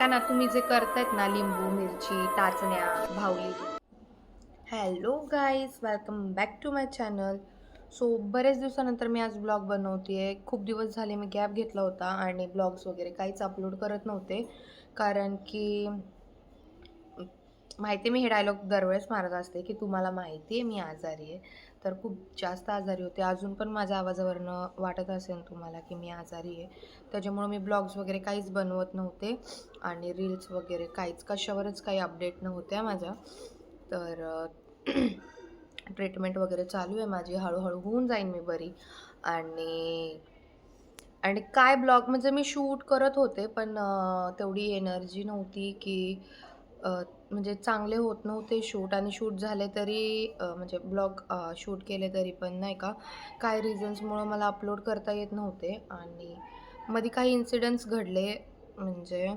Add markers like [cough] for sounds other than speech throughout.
त्यांना तुम्ही जे करतायत ना लिंबू मिरची टाचण्या भावली. Hello guys welcome back to my channel so बरेच दिवसानंतर मी आज ब्लॉग बनवते आहे खूप दिवस झाले मी गॅप घेतला होता आणि ब्लॉग्स वगैरे काहीच अपलोड करत नव्हते. कारण की माहिती आहे मी हे डायलॉग दरवेळेस मारत असते की तुम्हाला माहिती आहे मी आजारी आहे. तर खूप जास्त आजारी होते. अजून पण माझ्या आवाजावरनं वाटत असेल तुम्हाला की मी आजारी आहे. त्याच्यामुळं मी ब्लॉग्स वगैरे काहीच बनवत नव्हते आणि रील्स वगैरे काहीच कशावरच काही अपडेट नव्हत्या माझ्या. तर ट्रीटमेंट [clears throat] वगैरे चालू आहे माझी. हळूहळू होऊन जाईन मी बरी. आणि आणि काय ब्लॉग म्हणजे मी शूट करत होते पण तेवढी एनर्जी नव्हती की म्हणजे चांगले होत नव्हते शूट आणि शूट झाले तरी म्हणजे ब्लॉग शूट केले तरी पण नाही का काय रिझन्समुळं मला अपलोड करता येत नव्हते. आणि मध्ये काही इन्सिडंट्स घडले. म्हणजे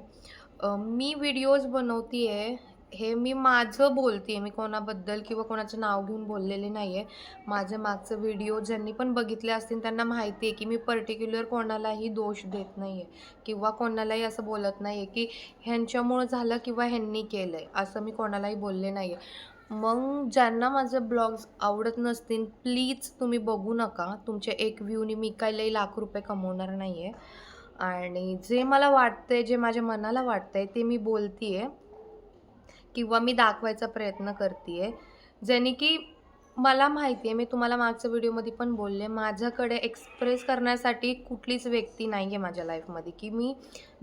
मी व्हिडिओज बनवते आहे हे मी माझं बोलते मी कोणाबद्दल किंवा कोणाचं नाव घेऊन बोललेले नाही आहे माझे मागचं व्हिडिओ ज्यांनी पण बघितले असतील त्यांना माहिती आहे की मी पर्टिक्युलर कोणालाही दोष देत नाही आहे किंवा कोणालाही असं बोलत नाही आहे की ह्यांच्यामुळं झालं किंवा ह्यांनी केलं आहे असं मी कोणालाही बोलले नाही आहे मग ज्यांना माझे ब्लॉग्स आवडत नसतील प्लीज तुम्ही बघू नका. तुमच्या एक व्ह्यूनी मी काही लई लाख रुपये कमवणार नाही आहे आणि जे मला वाटतंय जे माझ्या मनाला वाटतंय ते मी बोलते आहे किंवा मी दाखवायचा प्रयत्न करते आहे ज्याने की मला माहिती आहे मी तुम्हाला मागच्या व्हिडिओमध्ये पण बोलले माझ्याकडे एक्सप्रेस करण्यासाठी कुठलीच व्यक्ती नाही आहे माझ्या लाईफमध्ये की मी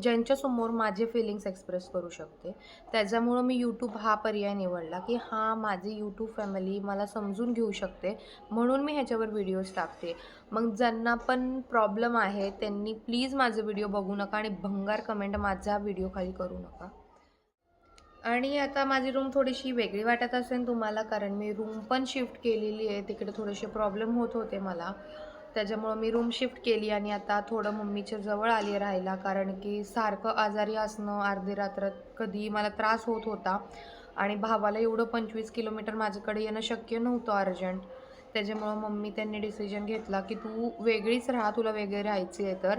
ज्यांच्यासमोर माझे फिलिंग्स एक्सप्रेस करू शकते. त्याच्यामुळं मी यूट्यूब हा पर्याय निवडला की हां माझी यूट्यूब फॅमिली मला समजून घेऊ शकते म्हणून मी ह्याच्यावर व्हिडिओज टाकते. मग ज्यांना पण प्रॉब्लेम आहे त्यांनी प्लीज माझे व्हिडिओ बघू नका आणि भंगार कमेंट माझ्या व्हिडिओ खाली करू नका. आणि आता माझी रूम थोडीशी वेगळी वाटत असेल तुम्हाला कारण मी रूम पण शिफ्ट केलेली आहे. तिकडे थोडेसे प्रॉब्लेम होत होते मला. त्याच्यामुळं मी रूम शिफ्ट केली आणि आता थोडं मम्मीच्या जवळ आली राहायला कारण की सारखं आजारी असणं अर्धी रात्र कधी मला त्रास होत होता. आणि भावाला एवढं पंचवीस किलोमीटर माझ्याकडे येणं शक्य नव्हतं अर्जंट. त्याच्यामुळं मम्मी त्यांनी डिसिजन घेतला की तू वेगळीच राहा तुला वेगळे राहायची आहे तर.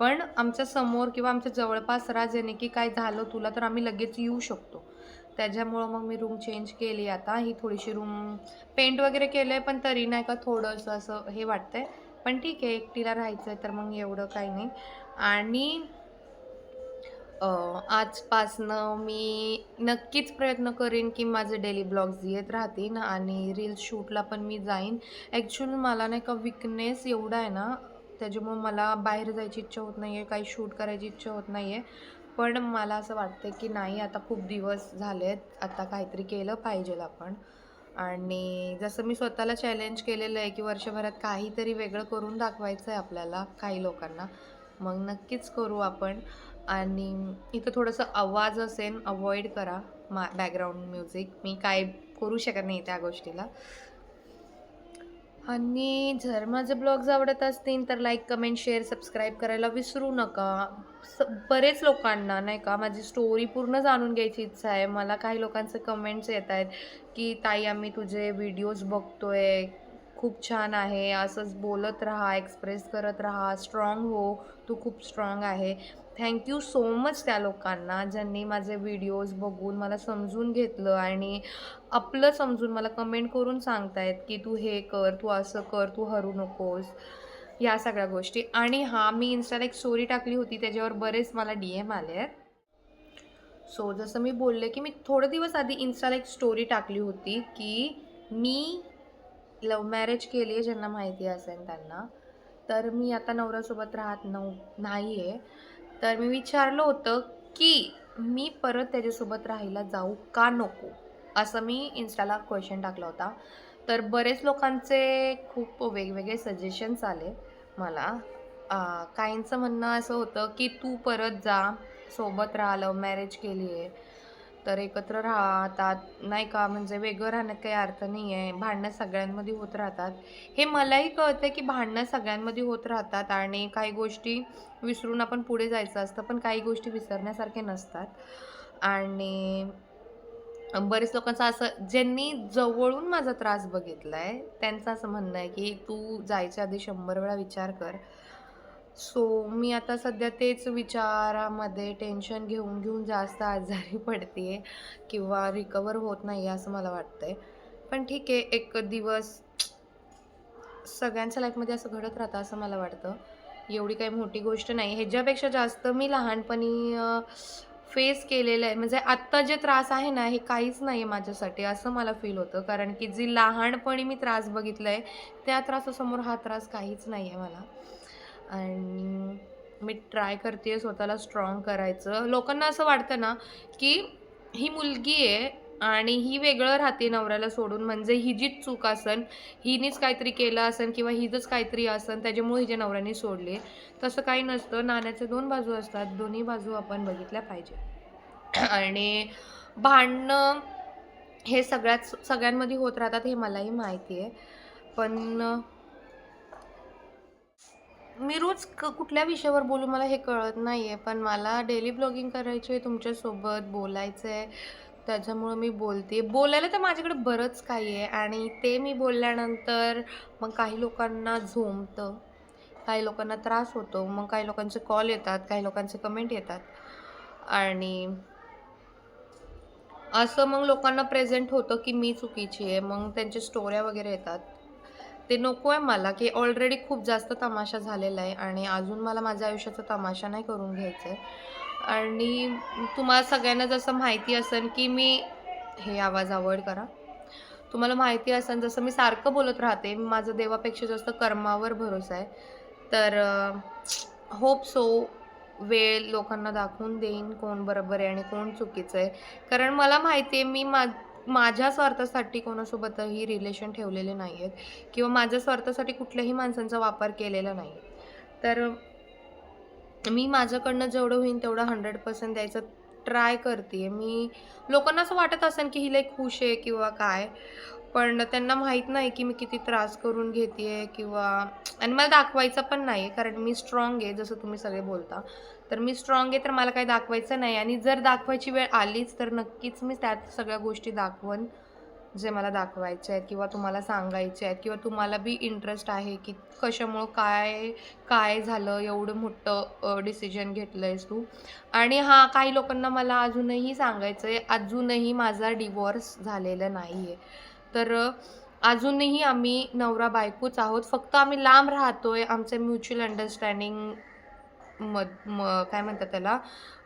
पण आमच्यासमोर किंवा आमच्या जवळपास राहा जेणे की काय झालं तुला तर आम्ही लगेच येऊ शकतो. त्याच्यामुळं मग मी रूम चेंज केली आता. ही थोडीशी रूम पेंट वगैरे केलं आहे पण तरी नाही का थोडंसं असं हे वाटतंय. पण ठीक आहे एकटीला राहायचं आहे तर मग एवढं काही नाही. आणि अं, आजपासनं मी नक्कीच प्रयत्न करेन की माझे डेली ब्लॉग्स येत राहतील आणि रील्स शूटला पण मी जाईन. ॲक्च्युली मला नाही का विकनेस एवढा आहे ना त्याच्यामुळं मला बाहेर जायची इच्छा होत नाही आहे काही शूट करायची इच्छा होत नाही आहे पण मला असं वाटतं की नाही आता खूप दिवस झाले आहेत आता काहीतरी केलं पाहिजे आपण. आणि जसं मी स्वतःला चॅलेंज केलेलं आहे की वर्षभरात काहीतरी वेगळं करून दाखवायचं आहे आपल्याला काही लोकांना. मग नक्कीच करू आपण. आणि इथं थोडंसं आवाज असेल अवॉइड करा मा बॅकग्राऊंड म्युझिक मी काय करू शकत नाही त्या गोष्टीला. आणि जर माझे ब्लॉग्स आवडत असतील तर लाईक कमेंट शेअर सबस्क्राईब करायला विसरू नका. स बरेच लोकांना नाही का माझी स्टोरी पूर्ण जाणून घ्यायची इच्छा आहे. मला काही लोकांचे कमेंट्स येत आहेत की ताई आम्ही तुझे व्हिडिओज बघतो आहे खूप छान आहे. असंच बोलत राहा एक्सप्रेस करत राहा. स्ट्रॉंग हो तू खूप स्ट्रॉंग आहे. थँक्यू सो मच त्या लोकांना ज्यांनी माझे व्हिडिओज बघून मला समजून घेतलं आणि आपलं समजून मला कमेंट करून सांगतायत की तू हे कर तू असं कर तू हरू नकोस. या सगळ्या गोष्टी. आणि हां मी इन्स्टाला एक स्टोरी टाकली होती त्याच्यावर बरेच मला डी एम आले आहेत. सो जसं मी बोलले की मी थोडे दिवस आधी इन्स्टाला एक स्टोरी टाकली होती की मी लव मॅरेज केली आहे ज्यांना माहिती असेल त्यांना. तर मी आता नवऱ्यासोबत राहत नव नाही आहे तर मी विचारलं होतं की मी परत त्याच्यासोबत राहायला जाऊ का नको? असं मी इन्स्टाला क्वेश्चन टाकला होता. तर बरेच लोकांचे खूप वेगवेगळे सजेशन्स आले मला. काहींचं म्हणणं असं होतं की तू परत जा सोबत राहा लव मॅरेज केली आहे तर एकत्र राहतात. नाही का? म्हणजे वेगळं राहण्यात काही अर्थ नाही आहे भांडणं सगळ्यांमध्ये होत राहतात. हे मलाही कळतं की भांडणं सगळ्यांमध्ये होत राहतात आणि काही गोष्टी विसरून आपण पुढे जायचं असतं पण काही गोष्टी विसरण्यासारख्या नसतात. आणि बरेच लोकांचं असं ज्यांनी जवळून माझा त्रास बघितला आहे त्यांचं असं म्हणणं आहे की तू जायच्या आधी शंभर वेळा विचार कर. सो मी आता सध्या तेच विचारामध्ये टेन्शन घेऊन घेऊन जास्त आजारी [laughs] पडते आहे किंवा रिकवर होत नाही आहे असं मला वाटतं आहे पण ठीक आहे एक दिवस सगळ्यांच्या लाईफमध्ये असं घडत राहतं असं मला वाटतं. एवढी काही मोठी गोष्ट नाही. ह्याच्यापेक्षा जास्त मी लहानपणी फेस केलेलं आहे. म्हणजे आत्ता जे त्रास आहे ना हे काहीच नाही आहे माझ्यासाठी असं मला फील होतं. कारण की जी लहानपणी मी त्रास बघितला आहे त्या त्रासासमोर हा त्रास काहीच नाही आहे मला. आणि मी ट्राय करते स्वतःला स्ट्रॉंग करायचं. लोकांना असं वाटतं ना की ही मुलगी आहे आणि ही वेगळं राहते नवऱ्याला सोडून. म्हणजे हिजीच चूक असन हिनीच काहीतरी केलं असन किंवा हिजंच काहीतरी असन त्याच्यामुळे हिच्या नवऱ्याने सोडले तसं काही नसतं. नाण्याचे दोन बाजू असतात. दोन्ही बाजू आपण बघितल्या पाहिजे. [clears throat] आणि भांडणं हे सगळ्याच सगळ्यांमध्ये होत राहतात हे मलाही माहिती आहे. पण मी रोज क कुठल्या विषयावर बोलू मला हे कळत नाही आहे पण मला डेली ब्लॉगिंग करायची आहे तुमच्यासोबत बोलायचं आहे त्याच्यामुळं मी बोलते. बोलायला तर माझ्याकडे बरंच काही आहे आणि ते मी बोलल्यानंतर मग काही लोकांना झोंबतं काही लोकांना त्रास होतो मग काही लोकांचे कॉल येतात काही लोकांचे कमेंट येतात. आणि असं मग लोकांना प्रेझेंट होतं की मी चुकीची आहे मग त्यांच्या स्टोऱ्या वगैरे येतात. ते नको आहे मला की ऑलरेडी खूप जास्त तमाशा झालेला आहे आणि अजून मला माझ्या आयुष्याचा तमाशा नाही करून घ्यायचा आहे आणि तुम्हाला सगळ्यांना जसं माहिती असेल की मी हे आवाज अवॉइड करा. तुम्हाला माहिती असेल जसं मी सारखं बोलत राहते माझं देवापेक्षा जास्त कर्मावर भरोसा आहे. तर होप सो वेळ लोकांना दाखवून देईन कोण बरोबर आहे आणि कोण चुकीचं आहे. कारण मला माहिती आहे मी मा माझ्या स्वार्थासाठी कोणासोबतही रिलेशन ठेवलेले नाही आहेत किंवा माझ्या स्वार्थासाठी कुठल्याही माणसांचा वापर केलेला नाही. तर मी माझ्याकडनं जेवढं होईल तेवढं हंड्रेड पर्सेंट द्यायचं ट्राय करते मी लोकांना असं वाटत असेल की ही लई खुश आहे किंवा काय पण त्यांना माहीत नाही की मी किती त्रास करून घेते आहे किंवा आणि मला दाखवायचं पण नाही कारण मी स्ट्रॉंग आहे जसं तुम्ही सगळे बोलता. तर मी स्ट्रॉंग आहे तर मला काही दाखवायचं नाही. आणि जर दाखवायची वेळ आलीच तर नक्कीच मी त्यात सगळ्या गोष्टी दाखवन जे मला दाखवायचे आहेत किंवा तुम्हाला सांगायचे आहेत किंवा तुम्हाला बी इंटरेस्ट आहे की कशामुळं काय काय झालं एवढं मोठं डिसिजन घेतलं आहेस तू. आणि हां काही लोकांना मला अजूनही सांगायचं आहे अजूनही माझा डिवोर्स झालेला नाही आहे तर अजूनही आम्ही नवरा बायकोच आहोत. फक्त आम्ही लांब राहतो आहे आमचं म्युच्युअल अंडरस्टँडिंग मद म काय म्हणतात त्याला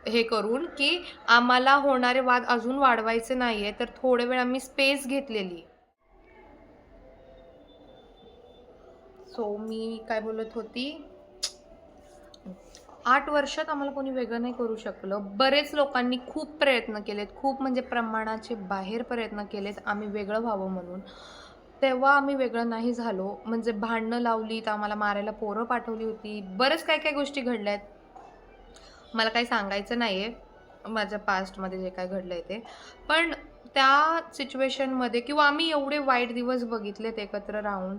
हे करून की आम्हाला होणारे वाद अजून वाढवायचे नाही आहे तर थोडे वेळ आम्ही स्पेस घेतलेली. सो मी काय बोलत होती? आठ वर्षात आम्हाला कोणी वेगळं नाही करू शकलं. बरेच लोकांनी खूप प्रयत्न केलेत खूप म्हणजे प्रमाणाचे बाहेर प्रयत्न केलेत आम्ही वेगळं व्हावं म्हणून. तेव्हा आम्ही वेगळं नाही झालो. म्हणजे भांडणं लावली तर आम्हाला मारायला पोरं पाठवली होती. बरंच काय काय गोष्टी घडल्या आहेत मला काही सांगायचं नाही आहे माझ्या पास्टमध्ये जे काय घडलं आहे ते. पण त्या सिच्युएशनमध्ये किंवा आम्ही एवढे वाईट दिवस बघितलेत एकत्र राहून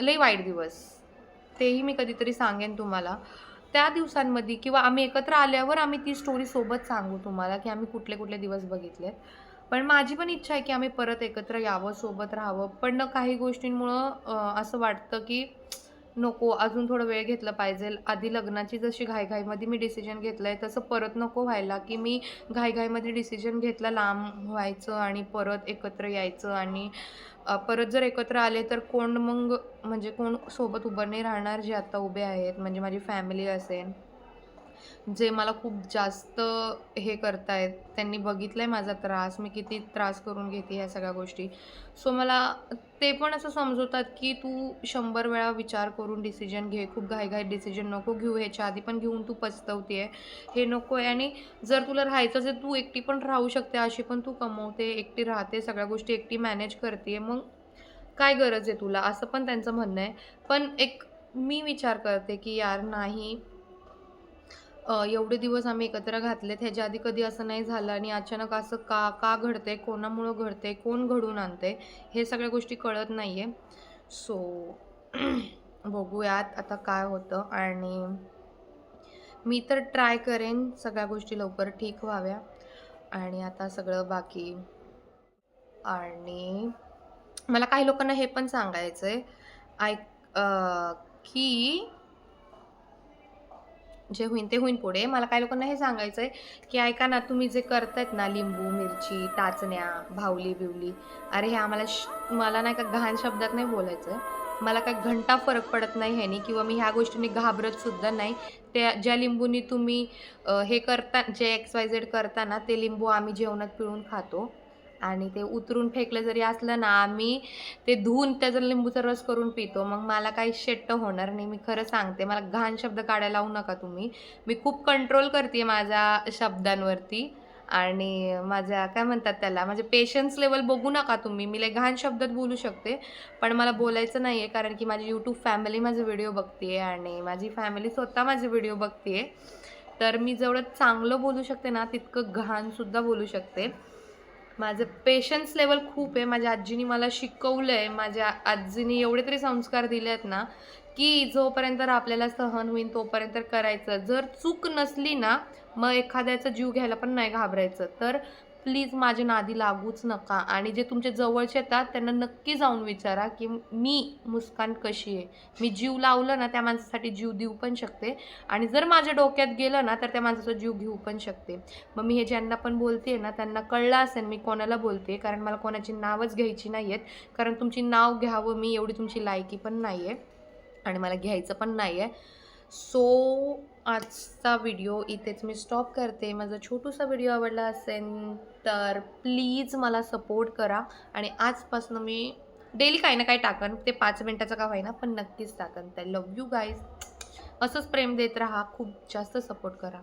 लई वाईट दिवस. तेही मी कधीतरी सांगेन तुम्हाला. त्या दिवसांमध्ये किंवा आम्ही एकत्र आल्यावर आम्ही ती स्टोरी सोबत सांगू तुम्हाला की आम्ही कुठले कुठले दिवस बघितलेत. पण माझी पण इच्छा आहे की आम्ही परत एकत्र यावं सोबत राहावं. पण काही गोष्टींमुळं असं वाटतं की नको अजून थोडं वेळ घेतलं पाहिजे. आधी लग्नाची जशी घाईघाईमध्ये मी डिसिजन घेतलं आहे तसं परत नको व्हायला की मी घाईघाईमध्ये डिसिजन घेतला लांब व्हायचं आणि परत एकत्र यायचं आणि परत जर एकत्र आले तर कोण मग म्हणजे कोण सोबत उभं नाही राहणार जे आता उभे आहेत. म्हणजे माझी फॅमिली असेल. जे मला खूप जास्त हे करतायत त्यांनी बघितलं आहे माझा त्रास मी किती त्रास करून घेते ह्या सगळ्या गोष्टी. सो मला ते पण असं समजवतात की तू शंभर वेळा विचार करून डिसिजन घे खूप घाईघाई डिसिजन नको घेऊ ह्याच्या आधी पण घेऊन तू पचतवते आहे हे नको आहे आणि जर तुला राहायचं असेल तू एकटी पण राहू शकते अशी पण तू कमवते एकटी राहते सगळ्या गोष्टी एकटी मॅनेज करते मग काय गरज आहे तुला? असं पण त्यांचं म्हणणं आहे. पण एक मी विचार करते की यार नाही एवढे दिवस आम्ही एकत्र घातलेत. ह्याच्या आधी कधी असं नाही झालं आणि अचानक असं का का घडते कोणामुळं घडते कोण घडून आणते हे सगळ्या गोष्टी कळत नाही आहे सो बघूयात आता काय होतं आणि मी तर ट्राय करेन सगळ्या गोष्टी लवकर ठीक व्हाव्या. आणि आता सगळं बाकी. आणि मला काही लोकांना हे पण सांगायचं आहे ऐक की जे होईन ते होईन पुढे. मला काही लोकांना हे सांगायचं आहे की ऐका ना तुम्ही जे करतायत ना लिंबू मिरची टाचण्या भावली बिवली अरे हे आम्हाला श मला नाही का घाण शब्दात नाही बोलायचं आहे मला काय घंटा फरक पडत नाही ह्यानी किंवा मी ह्या गोष्टींनी घाबरत सुद्धा नाही. त्या ज्या लिंबूनी तुम्ही हे करता जे एक्स वाय झेड करता ना ते लिंबू आम्ही जेवणात पिळून खातो. आणि ते उतरून फेकलं जरी असलं ना आम्ही ते धुवून त्याचा लिंबूचा रस करून पितो. मग मला काही शेट्ट होणार नाही मी खरं सांगते. मला घाण शब्द काढायला लावू नका तुम्ही. मी खूप कंट्रोल करते माझ्या शब्दांवरती आणि माझ्या काय म्हणतात त्याला माझे पेशन्स लेवल बघू नका तुम्ही. मी लय घाण शब्दात बोलू शकते पण मला बोलायचं नाही आहे कारण की माझी यूट्यूब फॅमिली माझे व्हिडिओ बघते आणि माझी फॅमिली स्वतः माझे व्हिडिओ बघते तर मी जेवढं चांगलं बोलू शकते ना तितकं घाणसुद्धा बोलू शकते. माझं पेशन्स लेवल खूप आहे. माझ्या आजीनी मला शिकवलं आहे माझ्या आजीनी एवढे तरी संस्कार दिले आहेत ना की जोपर्यंत आपल्याला सहन होईल तोपर्यंत करायचं. जर चूक नसली ना मग एखाद्याचा जीव घ्यायला पण नाही घाबरायचं. तर प्लीज माझ्या नादी लागूच नका. आणि जे तुमचे जवळचे येतात त्यांना नक्की जाऊन विचारा की मी मुस्कान कशी आहे? मी जीव लावलं ना त्या माणसासाठी जीव देऊ पण शकते. आणि जर माझ्या डोक्यात गेलं ना तर त्या माणसाचा जीव घेऊ पण शकते. मग मी हे ज्यांना पण बोलते ना त्यांना कळलं असेल मी कोणाला बोलते कारण मला कोणाची नावच घ्यायची नाही आहेत कारण तुमची नाव घ्यावं मी एवढी तुमची लायकी पण नाही आहे आणि मला घ्यायचं पण नाही आहे सो आजचा व्हिडिओ इथेच मी स्टॉप करते. माझा छोटूसा व्हिडिओ आवडला असेल तर प्लीज मला सपोर्ट करा. आणि आजपासून मी डेली काही ना काही टाकन. ते पाच मिनटाचं का होईना पण नक्कीच टाकन. तर लव यू गाईज असंच प्रेम देत राहा. खूप जास्त सपोर्ट करा.